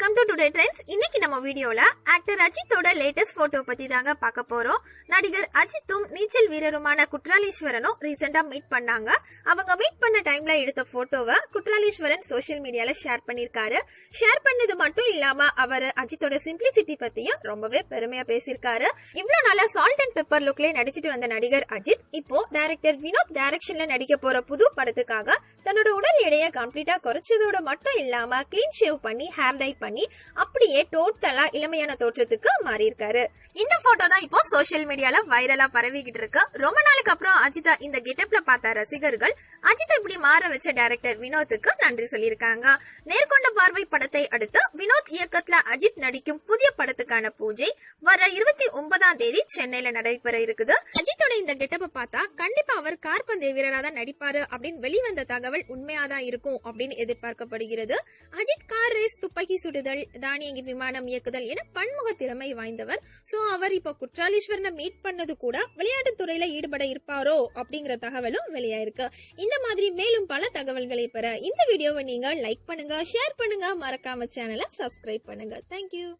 Today trends இன்னைக்கு நம்ம வீடியோல ஆக்டர் அஜித்தோட லேட்டஸ்ட் போட்டோ பத்தி தாங்க பார்க்க போறோம். நடிகர் அஜித்தும் நீச்சல் வீரருமான குற்றாலீஸ்வரனும் ரீசெண்டா மீட் பண்ணாங்க. அவங்க மீட் பண்ண டைம்ல எடுத்த போட்டோவை குற்றாலீஸ்வரன் சோஷியல் மீடியால ஷேர் பண்ணிருக்காரு. ஷேர் பண்ணது மட்டும் இல்லாம அவர் அஜித்தோட சிம்பிளிசிட்டி பத்தியும் ரொம்பவே பெருமையா பேசியிருக்காரு இவ்வளவு நாளா சால்ட் அண்ட் பெப்பர் லுக்ல நடிச்சிட்டு வந்த நடிகர் அஜித் இப்போ டைரக்டர் வினோத் டைரக்ஷன்ல நடிக்க போற புது படத்துக்காக தன்னோட உடல் எடையை கம்ப்ளீட்டா குறைச்சதோட மட்டும் இல்லாம கிளீன் ஷேவ் பண்ணி ஹேர் டை பண்ணி அப்படியே டோட்டலா இளமையான தோற்றத்துக்கு மாறி இருக்காரு இந்த போட்டோ தான் இப்போ சோசியல் மீடியால வைரலா பரவிக்கிட்டு இருக்கு. ரொம்ப நாளுக்கு அப்புறம் அஜிதா இந்த கெட்டப்ல பார்த்த ரசிகர்கள் அஜித் இப்படி மாற வச்ச டைரக்டர் வினோத்துக்கு நன்றி சொல்லியிருக்காங்க. நேர்கொண்ட பார்வை படத்தை அடுத்து வினோத் இயக்கத்துல அஜித் நடிக்கும் புதிய படத்துக்கான பூஜை வர இருபத்தி ஒன்பதாம் தேதி சென்னையில நடைபெற இருக்குது. அஜித் அஜித்தோட இந்த கெட்டப்ப பார்த்தா கண்டிப்பா அவர் கார்பந்தய வீரரா தான் நடிப்பாரு அப்படின்னு வெளிவந்த தகவல் உண்மையாதான் இருக்கும் அப்படின்னு எதிர்பார்க்கப்படுகிறது. அஜித் கார் ரேஸ் துப்பாக்கி சுடுதல் தானியங்கி விமானம் இயக்குதல் என பன்முக திறமை வாய்ந்தவர். சோ அவர் இப்போ குற்றாலீஸ்வரனை மீட் பண்ணது கூட விளையாட்டு துறையில ஈடுபட இருப்பாரோ அப்படிங்கிற தகவலும் வெளியாயிருக்கு. இந்த மாதிரி மேலும் பல தகவல்களை பெற இந்த வீடியோவை நீங்க லைக் பண்ணுங்க ஷேர் பண்ணுங்க. மறக்காம சேனலை சப்ஸ்கிரைப் பண்ணுங்க. தேங்க்யூ